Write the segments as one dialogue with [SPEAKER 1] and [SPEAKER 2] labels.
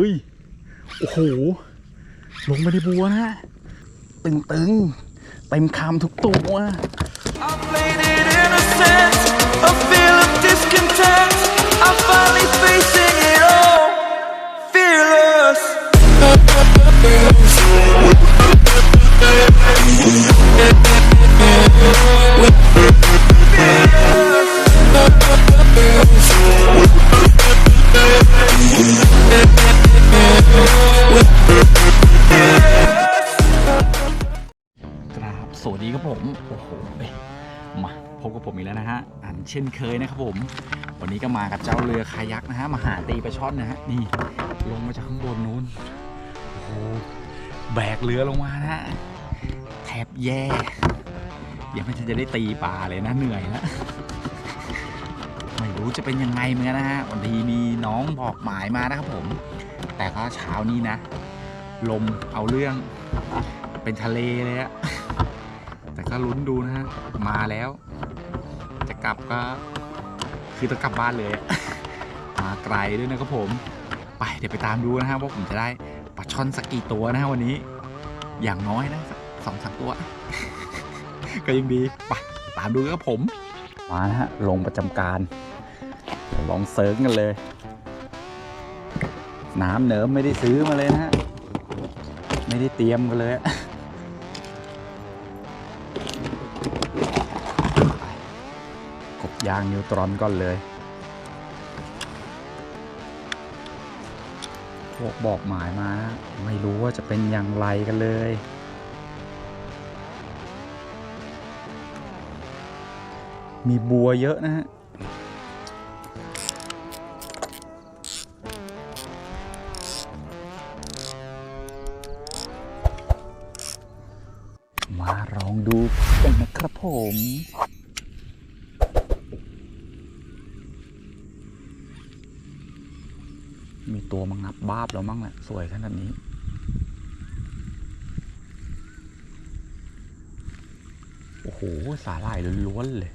[SPEAKER 1] เฮ้ย โอ้โห ลงไปในบัวนะตึงตึงๆเต็มคำทุกตัว
[SPEAKER 2] I
[SPEAKER 1] อันเช่นเคยนะครับผม วันนี้ก็มากับเจ้าเรือคายักนะฮะมาหาตีปลาช่อนนะฮะนี่ลงมาจากข้างบนนู้นโอ้โหแบกเรือลงมานะฮะแทบแย่ยังไม่ทันจะได้ตีปลาเลยนะเหนื่อยแล้วไม่รู้จะเป็นยังไงเหมือนกันนะฮะวันทีมีน้องบอกหมายมานะครับผม แต่ก็เช้านี้นะ ลมเอาเรื่องเป็นทะเลเลยอะแต่ก็ลุ้นดูนะฮะมาแล้ว กลับก็คือต้องกลับบ้านเลยอะมาไกลด้วยนะครับผม ไปเดี๋ยวไปตามดูนะฮะว่าผมจะได้ปลาช่อนสักกี่ตัวนะฮะวันนี้ อย่างน้อยนะสักสองสามตัว ก็ยังดีไปตามดูครับผม มานะฮะลงประจำการเดี๋ยวลองเซิร์งกันเลย น้ำเหนิมไม่ได้ซื้อมาเลยนะฮะ ไม่ได้เตรียมกันเลย ยางนิวตรอนก่อนเลยพวกบอกหมายมา ไม่รู้ว่าจะเป็นอย่างไรกันเลย มีบัวเยอะนะฮะมาลองดูกันนะครับผม ตัวมังับ บาบแล้วมั้งแหละสวยขนาดนี้โอ้โหสาหร่ายล้วนเลย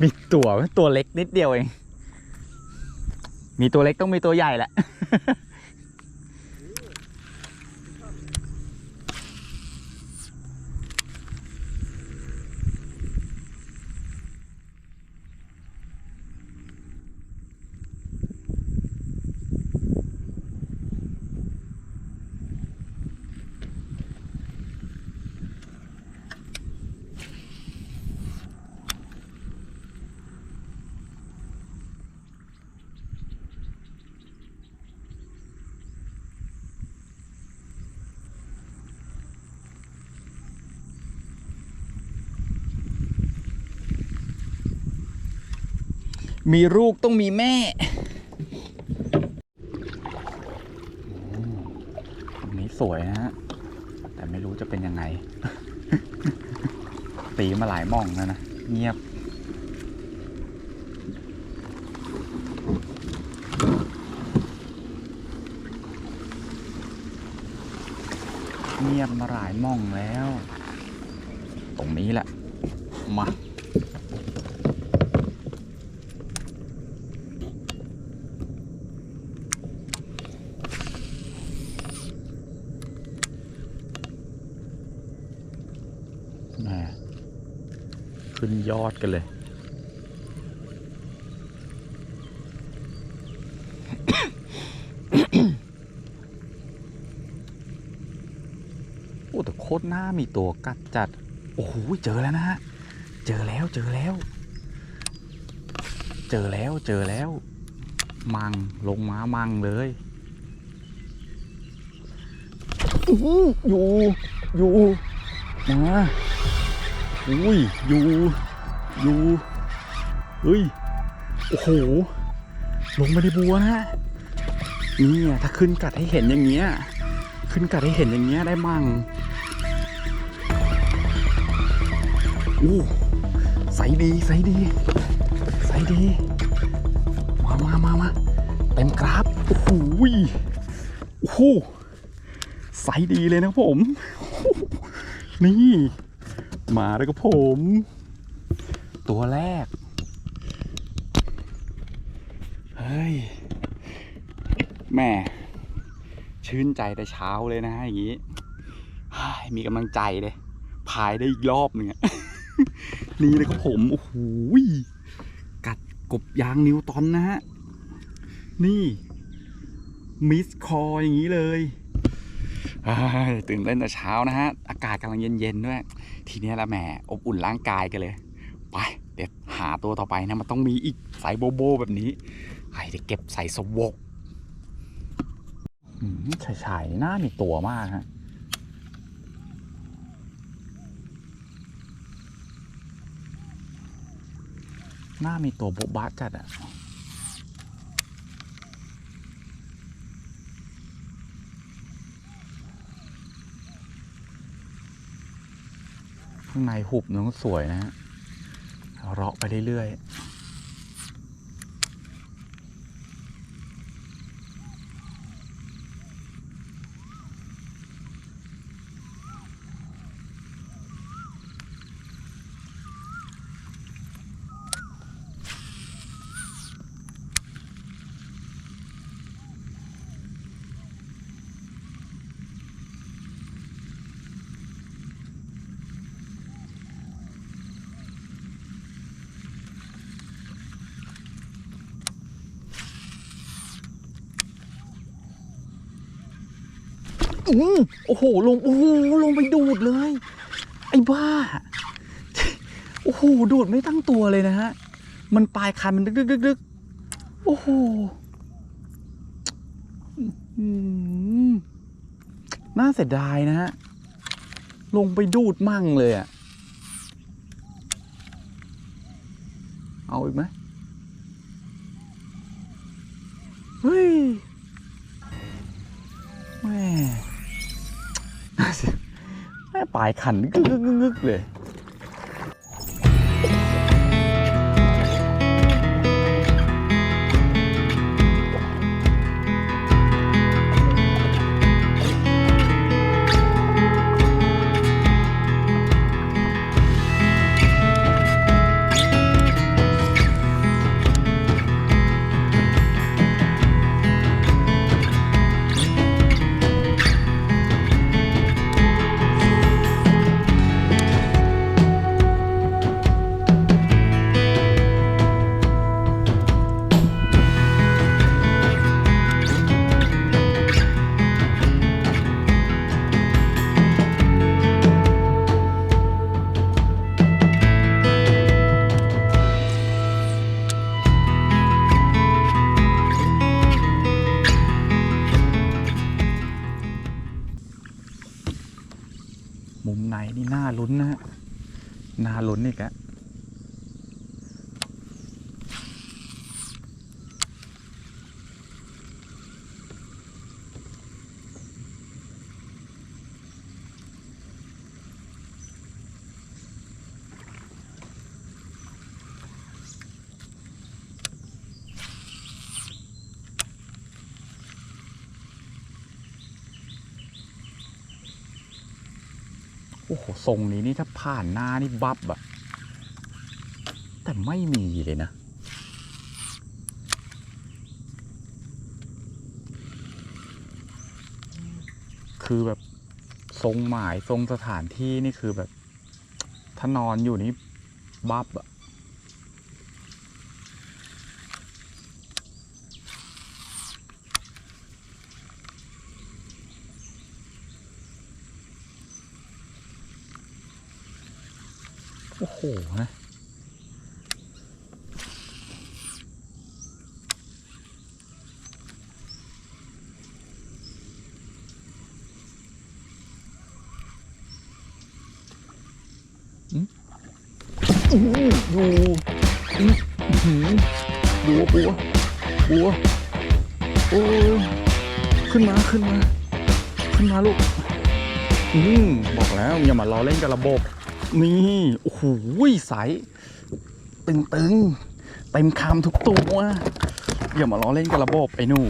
[SPEAKER 1] มีตัวตัวเล็กนิดเดียวเอง มีตัวเล็กต้องมีตัวใหญ่แหละ มีลูกต้องมีแม่อืมอันนี้สวยนะฮะ แต่ไม่รู้จะเป็นยังไง ตีมาหลายม่องแล้วนะ เงียบเงียบมาหลายม่องแล้ว ตรงนี้แหละ มา แหม ขึ้นยอดกันเลย โอ้แต่โคตรหน้ามีตัวกัดจัด โอ้โหเจอแล้วนะฮะ เจอแล้วเจอแล้ว เจอแล้วเจอแล้ว มังลงมามังเลยอื้อยู่อยู่มา อุ้ยอยู่อยู่เฮ้ย โอ้โห ลงมาในบัวนะนี่ถ้าขึ้นกัดให้เห็นอย่างเงี้ย ขึ้นกัดให้เห็นอย่างเงี้ยได้มั่งอู้ใสดีใสดีใสดี มามามามาเต็มกราฟโอ้โหโอ้โหใสดีเลยนะผม นี่ มาแล้วครับผม ตัวแรก เฮ้ย แม่ ชื่นใจแต่เช้าเลยนะอย่างนี้ มีกำลังใจเลย พายได้อีกรอบหนึ่งนี่เลยครับผม โอ้โหกัดกบยางนิวตอนนะฮะ นี่ มิสคออย่างนี้เลย ตื่นเต้นแต่เช้านะฮะ อากาศกำลังเย็นๆด้วย ทีนี้ละแหมอบอุ่นร่างกายกันเลย ไปเดี๋ยวหาตัวต่อไปนะ มันต้องมีอีกสายโบโบแบบนี้ไอ้เดี๋ยวเก็บใส่สวกอืมฉายฉายๆหน้ามีตัวมากฮะหน้ามีตัวโบ๊ะบะจัดอะ ข้างในหุบน้องสวยนะฮะเราะไปเรื่อยๆ อือโอ้โห ลง โอ้โห ลงไปดูดเลย ไอ้บ้า โอ้โห ดูดไม่ตั้งตัวเลยนะฮะ มันปลายคันมันดึกดึกดึกดึกโอ้โหน่าเสียดายนะฮะ ลงไปดูดมั่งเลยอะเอาอีกไหมเฮ้ยแม่ ปลายขันกึกกึกกึกกึกเลย น่า โอ้โหทรงนี้นี่ถ้าผ่านหน้านี่บับอะแต่ไม่มีเลยนะคือแบบทรงหมายทรงสถานที่นี่คือแบบถ้านอนอยู่นี่บับอะ โอ้โหนะดูดูบัวบัวบัวโอ้ขึ้นมาขึ้นมา ขึ้นมาลูก อืมบอกแล้วอย่ามาล้อเล่นกับระบบ นี่โอ้โหใสตึงตึงๆ เต็มคำทุกตัวอย่ามาล้อเล่นกับระบบไอ้หนู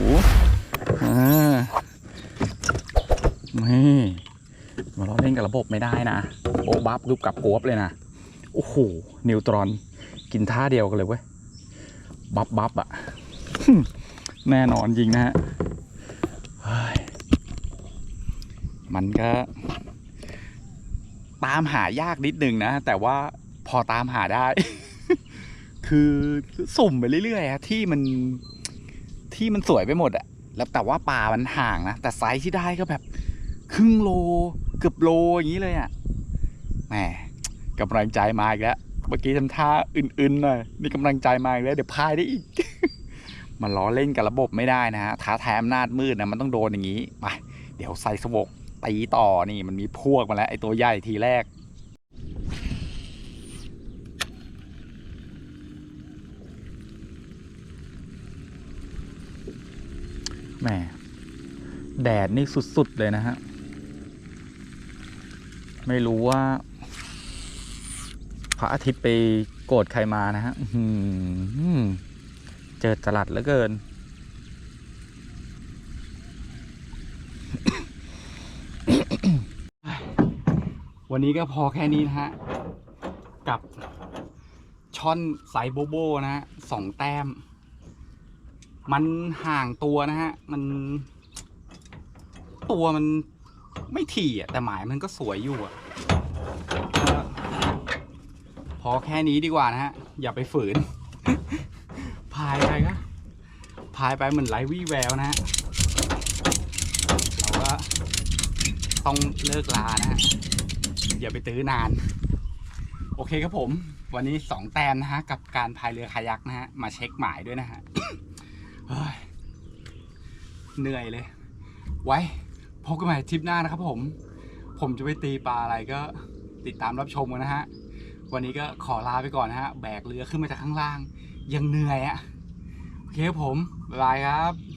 [SPEAKER 1] อ่านี่มาล้อเล่นกับระบบไม่ได้นะโอบับรูปกับกวบเลยนะโอ้โหนิวตรอนกินท่าเดียวกันเลยเว้ยบับบับอะแน่นอนจริงนะฮะมันก็ ตามหายากนิดนึงนะ แต่ว่าพอตามหาได้ คือสุ่มไปเรื่อยๆอะที่มันที่มันสวยไปหมดอะแล้วแต่ว่าป่ามันห่างนะ แต่ไซส์ที่ได้ก็แบบครึ่งโลเกือบโลอย่างนี้เลยอะแหมกำลังใจมาอีกแล้วเมื่อกี้ทำท่าอื่นๆหน่อยนี่กำลังใจมาอีกแล้ว เดี๋ยวพายได้อีกมันล้อเล่นกับระบบไม่ได้นะฮะท้าแทายอำนาจมืดนะมันต้องโดนอย่างนี้ไปเดี๋ยวใส่สวก ตีต่อนี่มันมีพวกมาแล้วไอ้ตัวใหญ่ทีแรกแหมแดดนี่สุด ๆ เลยนะฮะ ไม่รู้ว่า พระอาทิตย์ไปโกรธใครมานะฮะเจอจลัดเหลือเกิน วันนี้ก็พอแค่นี้นะฮะ กับช่อนไซส์โบโบนะฮะสองแต้ม มันห่างตัวนะฮะ มัน ตัวมันไม่ถี่อะ แต่หมายมันก็สวยอยู่อะ พอแค่นี้ดีกว่านะฮะ อย่าไปฝืน พายไปก็พายไปเหมือนไร้วี่แววนะฮะ เราก็ต้องเลิกลานะฮะ อย่าไปตื้อนาน โอเคครับผม วันนี้สองแต้มนะฮะ กับการพายเรือคายักนะฮะ มาเช็คหมายด้วยนะฮะเหนื่อยเลย ไว้พบกันใหม่ทริปหน้านะครับผม ผมจะไปตีปลาอะไรก็ติดตามรับชมกันนะฮะ วันนี้ก็ขอลาไปก่อนนะฮะ แบกเรือขึ้นมาจากข้างล่าง ยังเหนื่อยอะ่ะ โอเคครับผม บ๊ายบายครับ